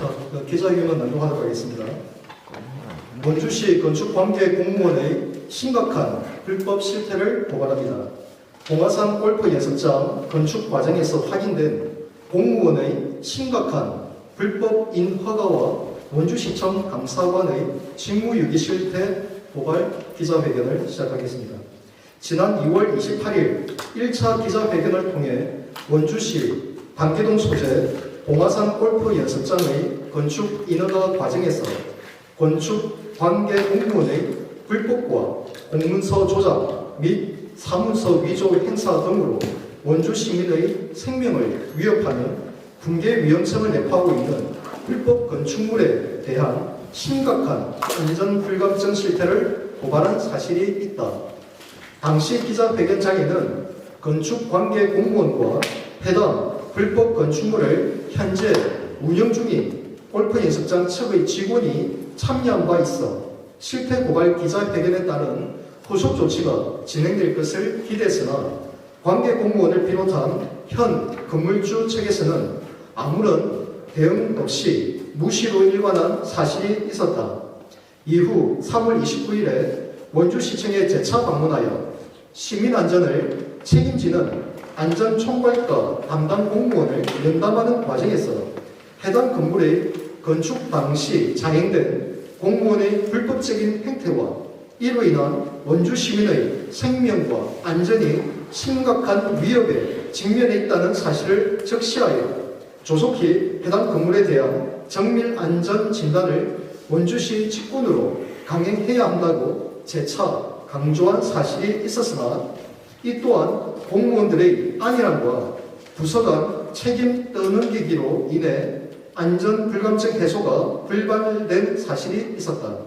자, 그 기자회견을 낭독하도록 하겠습니다. 원주시 건축관계 공무원의 심각한 불법 실태를 고발합니다. 봉화산 골프 연습장 건축 과정에서 확인된 공무원의 심각한 불법 인 허가와 원주시청 감사관의 직무유기 실태 고발 기자회견을 시작하겠습니다. 지난 2월 28일 1차 기자회견을 통해 원주시 단계동 소재 봉화산 골프 연습장의 건축 인허가 과정에서 건축 관계 공무원의 불법과 공문서 조작 및 사문서 위조 행사 등으로 원주 시민의 생명을 위협하는 붕괴 위험성을 내포하고 있는 불법 건축물에 대한 심각한 안전 불감증 실태를 고발한 사실이 있다. 당시 기자회견장에는 건축 관계 공무원과 해당 불법 건축물을 현재 운영 중인 골프 연습장 측의 직원이 참여한 바 있어 실태 고발 기자회견에 따른 후속 조치가 진행될 것을 기대했으나 관계 공무원을 비롯한 현 건물주 측에서는 아무런 대응 없이 무시로 일관한 사실이 있었다. 이후 3월 29일에 원주시청에 재차 방문하여 시민 안전을 책임지는 안전총괄과 담당 공무원을 면담하는 과정에서 해당 건물의 건축 당시 자행된 공무원의 불법적인 행태와 이로 인한 원주 시민의 생명과 안전이 심각한 위협에 직면해 있다는 사실을 적시하여 조속히 해당 건물에 대한 정밀 안전 진단을 원주시 직권으로 강행해야 한다고 재차 강조한 사실이 있었으나 이 또한 공무원들의 안일함과 부서 간 책임 떠넘기기로 인해 안전 불감증 해소가 불발된 사실이 있었다.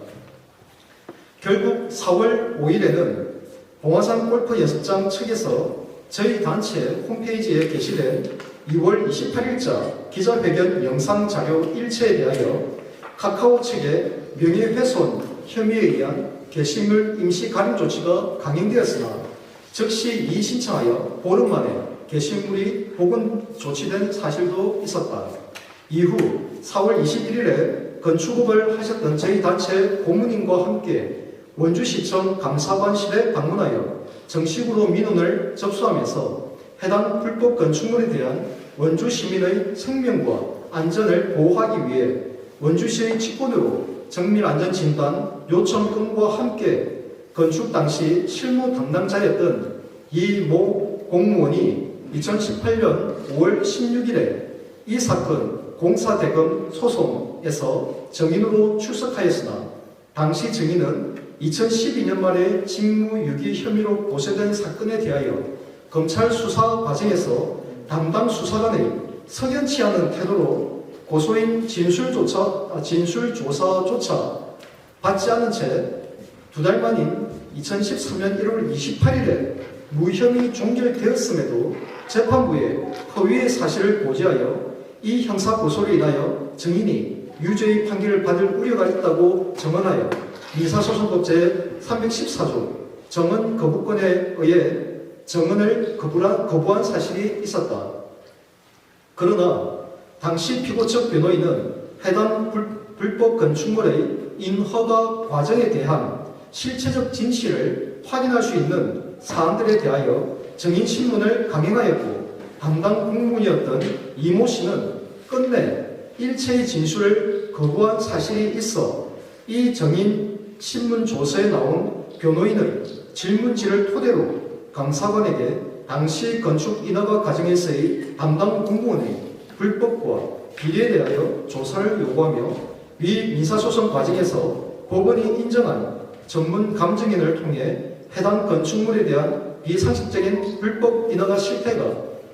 결국 4월 5일에는 봉화산 골프 연습장 측에서 저희 단체 홈페이지에 게시된 2월 28일자 기자회견 영상 자료 일체에 대하여 카카오 측의 명예훼손 혐의에 의한 게시물 임시 가림 조치가 강행되었으나 즉시 이의 신청하여 보름 만에 게시물이 복원 조치된 사실도 있었다. 이후 4월 21일에 건축업을 하셨던 저희 단체 고문님과 함께 원주시청 감사관실에 방문하여 정식으로 민원을 접수하면서 해당 불법 건축물에 대한 원주 시민의 생명과 안전을 보호하기 위해 원주시의 직권으로 정밀 안전 진단 요청 건과 함께 건축 당시 실무 담당자였던 이모 공무원이 2018년 5월 16일에 이 사건 공사대금 소송에서 증인으로 출석하였으나 당시 증인은 2012년 말에 직무유기 혐의로 고소된 사건에 대하여 검찰 수사 과정에서 담당 수사관의 석연치 않은 태도로 고소인 진술조차 아, 진술조사조차 받지 않은 채 두 달 만인 2013년 1월 28일에 무혐의 종결되었음에도 재판부에 허위의 사실을 고지하여 이 형사 고소로 인하여 증인이 유죄의 판결을 받을 우려가 있다고 정언하여 민사소송법 제314조 정언 거부권에 의해 정언을 거부한, 거부한 사실이 있었다. 그러나 당시 피고 측 변호인은 해당 불, 불법 건축물의 인허가 과정에 대한 실체적 진실을 확인할 수 있는 사안들에 대하여 증인 신문을 강행하였고 담당 공무원이었던 이모 씨는 끝내 일체의 진술을 거부한 사실이 있어 이 정인 신문 조서에 나온 변호인의 질문지를 토대로 감사관에게 당시 건축 인허가 과정에서의 담당 공무원의 불법과 비리에 대하여 조사를 요구하며 위 민사소송 과정에서 법원이 인정한 전문 감증인을 통해 해당 건축물에 대한 비상식적인 불법 인허가 실태가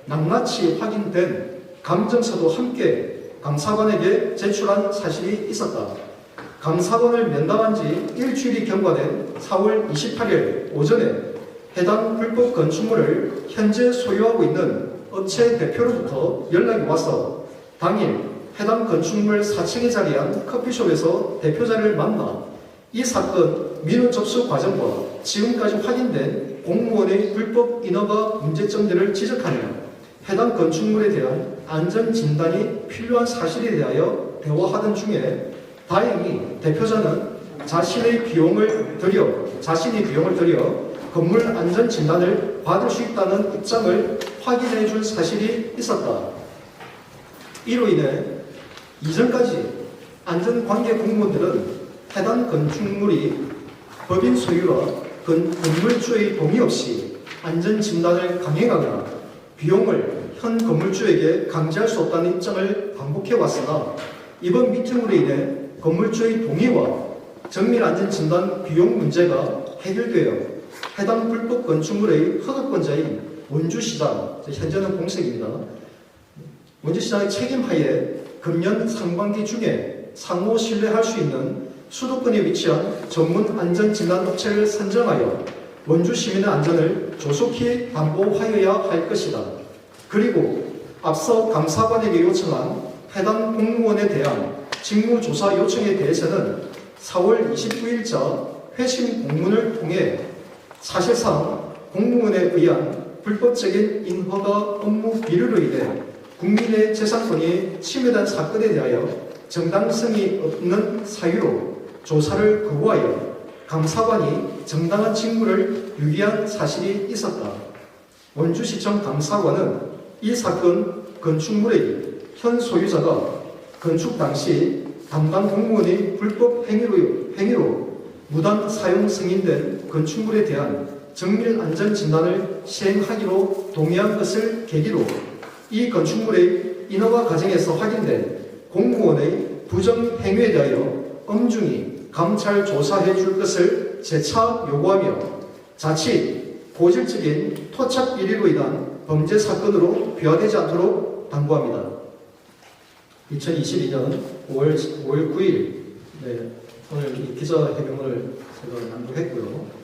낱낱이 확인된 감정서도 함께 감사관에게 제출한 사실이 있었다. 감사관을 면담한 지 일주일이 경과된 4월 28일 오전에 해당 불법 건축물을 현재 소유하고 있는 업체 대표로부터 연락이 와서 당일 해당 건축물 4층에 자리한 커피숍에서 대표자를 만나 이 사건 민원 접수 과정과 지금까지 확인된 공무원의 불법 인허가 문제점들을 지적하며 해당 건축물에 대한 안전 진단이 필요한 사실에 대하여 대화하던 중에 다행히 대표자는 자신의 비용을 들여 자신이 비용을 들여 건물 안전 진단을 받을 수 있다는 입장을 확인해 준 사실이 있었다. 이로 인해 이전까지 안전관계 공무원들은 해당 건축물이 법인 소유와 건, 건물주의 동의 없이 안전 진단을 강행하거나 비용을 현 건물주에게 강제할 수 없다는 입장을 반복해 왔으나 이번 미팅으로 인해 건물주의 동의와 정밀 안전 진단 비용 문제가 해결되어 해당 불법 건축물의 허가권자인 원주시장 현재는 공색입니다. 원주시장의 책임 하에 금년 상반기 중에 상호 신뢰할 수 있는 수도권에 위치한 전문 안전진단 업체를 선정하여 원주 시민의 안전을 조속히 담보하여야 할 것이다. 그리고 앞서 감사관에게 요청한 해당 공무원에 대한 직무조사 요청에 대해서는 4월 29일자 회신 공문을 통해 사실상 공무원에 의한 불법적인 인허가 업무 비리로 인해 국민의 재산권이 침해된 사건에 대하여 정당성이 없는 사유로 조사를 거부하여 감사관이 정당한 직무를 유기한 사실이 있었다. 원주시청 감사관은 이 사건 건축물의 현 소유자가 건축 당시 담당 공무원의 불법 행위로, 행위로 무단 사용 승인된 건축물에 대한 정밀 안전 진단을 시행하기로 동의한 것을 계기로 이 건축물의 인허가 과정에서 확인된 공무원의 부정 행위에 대하여 엄중히 감찰 조사해 줄 것을 재차 요구하며 자칫 고질적인 토착 비리로 인한 범죄 사건으로 비화되지 않도록 당부합니다. 2022년 5월, 5월 9일 네, 오늘 이 기자회견을 제가 낭독했고요.